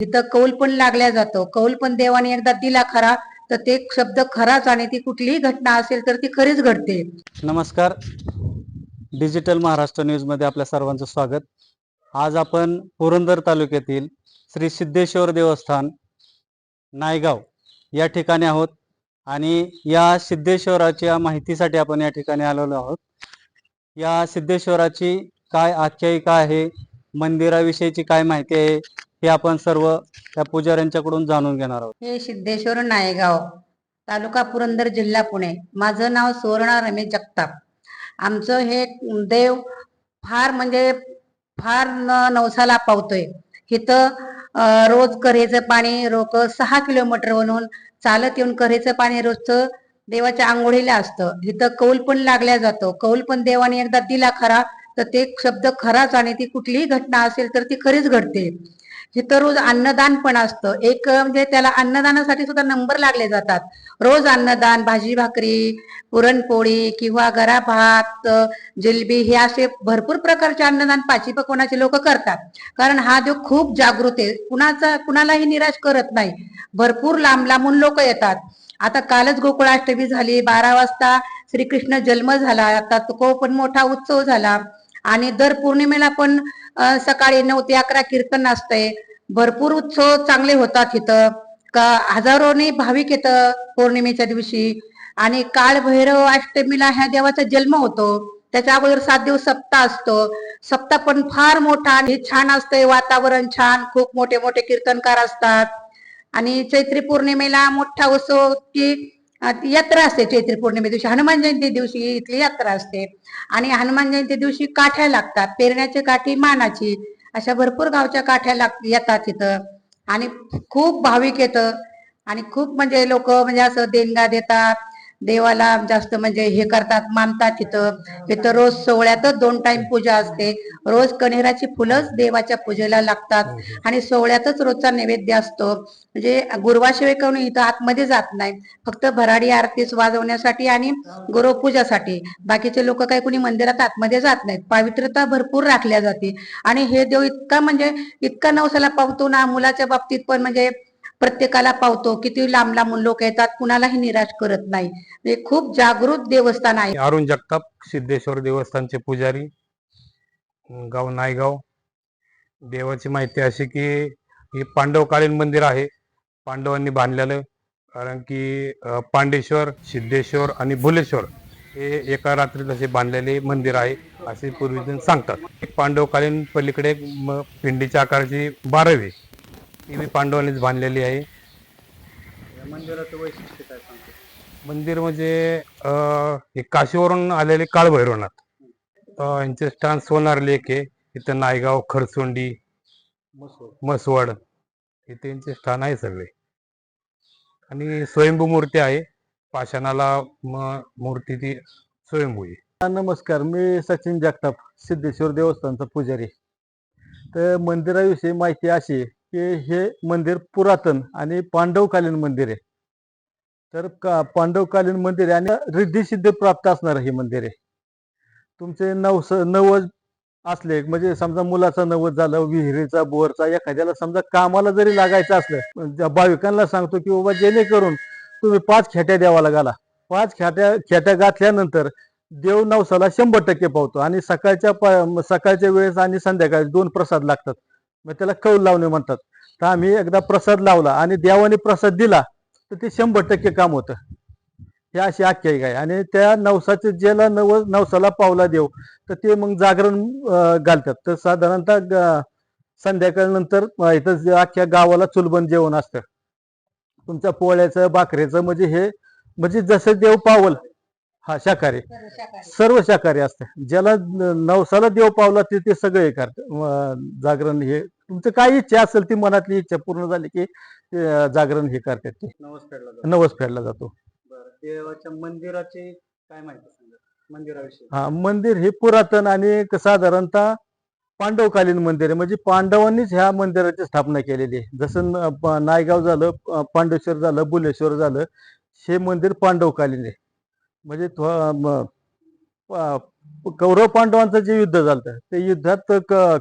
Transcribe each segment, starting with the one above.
तिथं कौल पण लागल्या जातो कौल पण देवाने एकदा दिला खरा तर ते शब्द खराच आणि ती कुठलीही घटना असेल तर ती खरीच घडते. नमस्कार. डिजिटल महाराष्ट्र न्यूजमध्ये आपल्या सर्वांचं स्वागत. आज आपण पुरंदर तालुक्यातील श्री सिद्धेश्वर देवस्थान नायगाव या ठिकाणी आहोत. आणि या सिद्धेश्वराच्या माहितीसाठी आपण या ठिकाणी आलेलो आहोत. या सिद्धेश्वराची काय आख्यायिका आहे? मंदिराविषयीची काय माहिती आहे? हे आपण सर्व त्या पुजाऱ्यांच्याकडून जाणून घेणार आहोत. हे सिद्धेश्वर नायगाव तालुका पुरंदर जिल्हा पुणे. माझं नाव सुवर्णा रमेश जगताप. आमचं हे देव फार म्हणजे फार न नवसाला पावतोय. इथं रोज करेचं पाणी रोक सहा किलोमीटरवरून चालत येऊन करेचं पाणी रोजचं देवाच्या आंघोळीला असतं. इथं कौल पण लागल्या जातो. कौल पण देवाने एकदा दिला खरा तर ते शब्द खराच आणि ती कुठलीही घटना असेल तर ती खरीच घडते. जिथं रोज अन्नदान पण असतं. एक म्हणजे त्याला अन्नदानासाठी सुद्धा नंबर लागले जातात. रोज अन्नदान भाजी भाकरी पुरणपोळी किंवा गरा भात जिलबी हे असे भरपूर प्रकारचे अन्नदान पाची पकवण्याचे लोक करतात. कारण हा देव खूप जागृत आहे कुणाचा कुणालाही निराश करत नाही. भरपूर लांब लांबून लोक येतात. आता कालच गोकुळाष्टमी झाली बारा वाजता श्रीकृष्ण जन्म झाला आता तो पण मोठा उत्सव झाला. आणि दर पौर्णिमेला पण सकाळी नऊ ते अकरा कीर्तन असतंय. भरपूर उत्सव चांगले होतात इथं. का हजारोने भाविक येतं पौर्णिमेच्या दिवशी. आणि काळ भैरव अष्टमीला ह्या देवाचा जन्म होतो. त्याच्या अगोदर सात दिवस सप्ताह असतो. सप्ताह पण फार मोठा आणि छान असतंय. वातावरण छान. खूप मोठे मोठे कीर्तनकार असतात. आणि चैत्री पौर्णिमेला मोठा उत्सव की यात्रा असते चैत्री पौर्णिमे दिवशी. हनुमान जयंती दिवशी इथली यात्रा असते. आणि हनुमान जयंती दिवशी काठ्या लागतात. पेरण्याची काठी मानाची. अशा भरपूर गावच्या काठ्या लाग येतात इथं. आणि खूप भाविक येतं. आणि खूप म्हणजे लोक म्हणजे असं देणगा देतात. देवाला जास्त म्हणजे हे करतात मानतात तिथं. इथं रोज सोहळ्यातच दोन टाइम पूजा असते. रोज कण्हेराची फुलंच देवाच्या पूजेला लागतात आणि सोहळ्यातच रोजचा नैवेद्य असतो. म्हणजे गुरुवाशिवाय करून इथं आतमध्ये जात नाही. फक्त भराडी आरतीस वाजवण्यासाठी आणि गुरुपूजासाठी. बाकीचे लोक काही कोणी मंदिरात आतमध्ये जात नाहीत. पावित्रता भरपूर राखल्या जाते. आणि हे देव इतका म्हणजे इतका नवसाला पावतो ना मुलाच्या बाबतीत पण म्हणजे प्रत्येकाला पावतो. किती लांब लांबून लोक येतात कुणालाही निराश करत नाही. हे खूप जागृत देवस्थान आहे. अरुण जगताप सिद्धेश्वर देवस्थानचे पुजारी गाव नायगाव. देवाची माहिती अशी की हे पांडवकालीन मंदिर आहे. पांडवांनी बांधलेलं कारण की अं, पांडेश्वर सिद्धेश्वर आणि भुलेश्वर हे एका रात्रीत असे बांधलेले मंदिर आहे असे पूर्वीजण सांगतात. पांडवकालीन पलीकडे एक म- पिंडीच्या आकाराची बारावी. ती बी पांडवांनीच बांधलेली आहे. मंदिराचं वैशिष्ट्य काय सांगतो? मंदिर म्हणजे अं, हे काशीवरून आलेले काळभैरवनाथ. अं, यांचे स्थान सोनार लेक आहे. इथं नायगाव खरसोंडी मसवड इथे यांचे स्थान आहे सगळे. आणि स्वयंभू मूर्ती आहे. पाषाणाला म- मूर्ती ती स्वयंभू आहे. नमस्कार मी सचिन जगताप सिद्धेश्वर देवस्थानचा पुजारी. तर मंदिराविषयी माहिती अशी आहे की हे मंदिर पुरातन आणि पांडवकालीन मंदिर आहे. तर का पांडवकालीन मंदिर आहे आणि रिद्धिसिद्धी प्राप्त असणार हे मंदिर आहे. तुमचे नवस नवज असले म्हणजे समजा मुलाचा नवज झालं विहिरीचा बोरचा एखाद्याला समजा कामाला जरी लागायचं असलं ज्या भाविकांना सांगतो की बाबा जेणेकरून तुम्ही पाच खेट्या द्यावाला गाला पाच खेट्या खेट्या घातल्यानंतर देव नवसाला शंभर टक्के पावतो आणि सकाळच्या प- सकाळच्या वेळेस आणि संध्याकाळी दोन प्रसाद लागतात. मग त्याला कौल लावणे म्हणतात. तर आम्ही एकदा प्रसाद लावला आणि देवाने प्रसाद दिला तर ते शंभर टक्के काम होतं. हे अशी आख्यायिका आहे. आणि त्या नवसाचे ज्याला नव नवसाला पावला देव तर ते मग जागरण घालतात. तर साधारणतः ग- संध्याकाळनंतर इथं अख्ख्या गावाला चुलबंद जेवण असतं. तुमच्या पोळ्याचं भाकऱ्याचं म्हणजे हे म्हणजे जसं देव पावल हा शाकाहारी. सर्व शाकाहारी. असतं. ज्याला नवसाला देव पावला ते ते सगळे हे करतात जागरण हे. तुमचं काय इच्छा असेल ती मनातली इच्छा पूर्ण झाली की जागरण हे करतात ते. नवस फेडला जातो. नवस फेडला जातो. देवाच्या मंदिराची काय माहिती मंदिराविषयी. हा मंदिर हे पुरातन आणि एक साधारणतः पांडवकालीन मंदिर आहे. म्हणजे पांडवांनीच ह्या मंदिराची स्थापना केलेली आहे. जसं नायगाव झालं पांडेश्वर झालं बुलेश्वर झालं हे मंदिर पांडवकालीन आहे. म्हणजे कौरव पांडवांचं जे युद्ध झालं ते युद्धात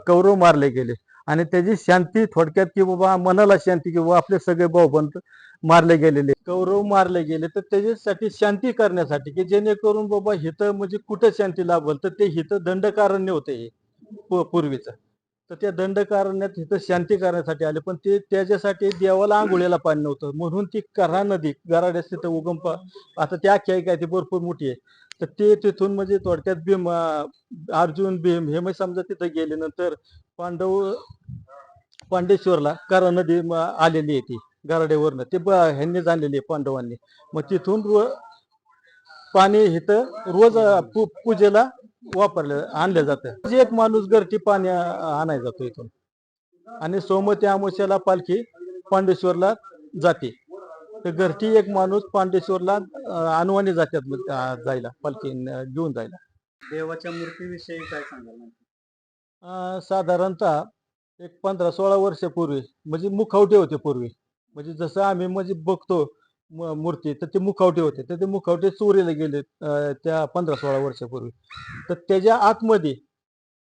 कौरव मारले गेले. आणि त्याची शांती थोडक्यात की बाबा मनाला शांती की बाबा आपले सगळे भाऊबंद मारले गेलेले. कौरव मारले गेले तर त्याच्यासाठी शांती करण्यासाठी की जेणेकरून बाबा हिथं म्हणजे कुठं शांती लाभल तर ते हिथं दंडकारण्य होते पूर्वीचं. तर त्या दंडकारण्यात इथं शांती करण्यासाठी आले. पण ते त्याच्यासाठी देवाला आंघोळीला पाणी नव्हतं. म्हणून ती कऱ्हा नदी गराड्यास तिथं उगम आता त्या आख्यायिका काय ती भरपूर मोठी आहे. तर ते तिथून म्हणजे थोडक्यात भीम अर्जुन भीम हे मग समजा तिथं गेले. नंतर पांडव पांडेश्वरला करा नदी आलेली आहे ती गराड्यावरनं. ते ह्यांनी जाणलेली आहे पांडवांनी. मग तिथून पाणी इथं रोज पूजेला वापरलं आणलं जातं. एक माणूस घरटी पाणी आणायला जातो इथून. आणि सोमवती अमावस्याला पालखी पांडेश्वरला जाते. तर घरटी एक माणूस पांडेश्वरला अं, अनवाणी जातात जायला पालखी घेऊन जायला. देवाच्या मूर्तीविषयी काय सांगाल अं, साधारणतः एक पंधरा सोळा वर्षापूर्वी म्हणजे मुखवटे होते पूर्वी. म्हणजे जसं आम्ही म्हणजे बघतो मूर्ती तर ते मुखवटे होते. तर ते मुखवटे चोरीला गेले त्या पंधरा सोळा वर्षापूर्वी. तर त्याच्या आतमध्ये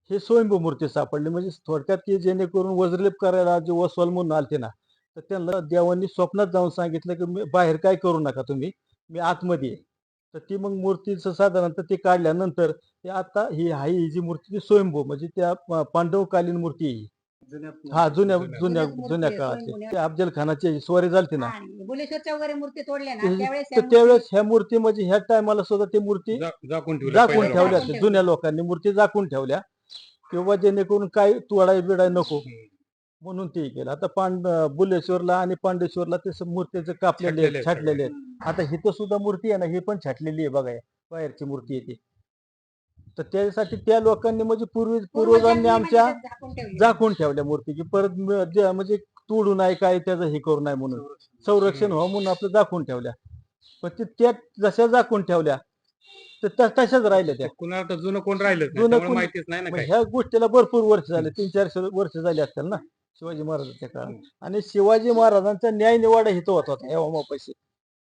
हे स्वयंभू मूर्ती सापडली. म्हणजे थोडक्यात की जेणेकरून वज्रलेप करायला जे वसवाल म्हणून आलते ना तर त्यांना देवांनी स्वप्नात जाऊन सांगितलं की मी बाहेर काय करू नका तुम्ही मी आतमध्ये तर ती मग मूर्तीचं साधारणतः ते काढल्यानंतर ते आता ही हाई ही जी मूर्ती ती स्वयंभू म्हणजे त्या पांडवकालीन मूर्ती ही. जुन्या जुन्या जुन्या- काळातली. ते अफजल खानाची स्वारी झालती ना बुलेश्वरच्या वगैरे मूर्ती तोडल्या ना ते- त्यावेळेस तर त्यावेळेस ह्या मूर्ती म्हणजे ह्या टायमाला सुद्धा ती मूर्ती जा- झाकून ठेवल्या झाकून जुन्या लोकांनी मूर्ती झाकून ठेवल्या किंवा जेणेकरून काय तोडाय बिडाय नको म्हणून ते केलं आता पांड बुलेश्वरला आणि पांडेश्वरला ते स- मूर्तीचे कापलेले छाटलेले आहेत आहेत छाटलेले आहेत आता हिथं सुद्धा मूर्ती आहे ना ही पण छाटलेली आहे बघा. बाहेरची मूर्ती आहे ती तर त्यासाठी त्या लोकांनी म्हणजे पूर्वी पूर्वजांनी आमच्या झाकून ठेवली. झाकून ठेवल्या मूर्ती की परत म- जे- म्हणजे तोडू नाही काय त्याचं हे करू नाही म्हणून. संरक्षण. व्हावं म्हणून आपलं झाकून ठेवल्या. पण ते त्या जशा झाकून ठेवल्या तर त्या तशाच राहिल्या त्या. कुणाला तर जुनं कोण राहिलंच नाही. जुनं त्यामुळे कोण- माहितीच नाही ना मग काय ह्या गोष्टीला भरपूर वर्ष झाले. तीन चारशे वर्ष झाली असतील ना शिवाजी महाराजांच्या काळात. आणि शिवाजी महाराजांचा न्याय निवाडा हिथं होत होता. पैसे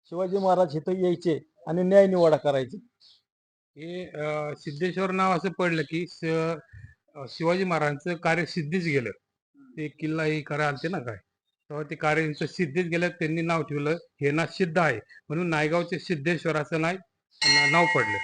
शिवाजी महाराज इथं यायचे आणि न्याय निवाडा करायचे. हे सिद्धेश्वर नाव असं पडलं की स- शिवाजी महाराजांचं कार्य सिद्धीच गेलं. ते किल्ला ही करा आलते ना काय? तेव्हा ते कार्य सिद्धीच गेलं त्यांनी नाव ठेवलं हे ना सिद्ध आहे. म्हणून नायगावचे सिद्धेश्वराचं असं नाव पडलं.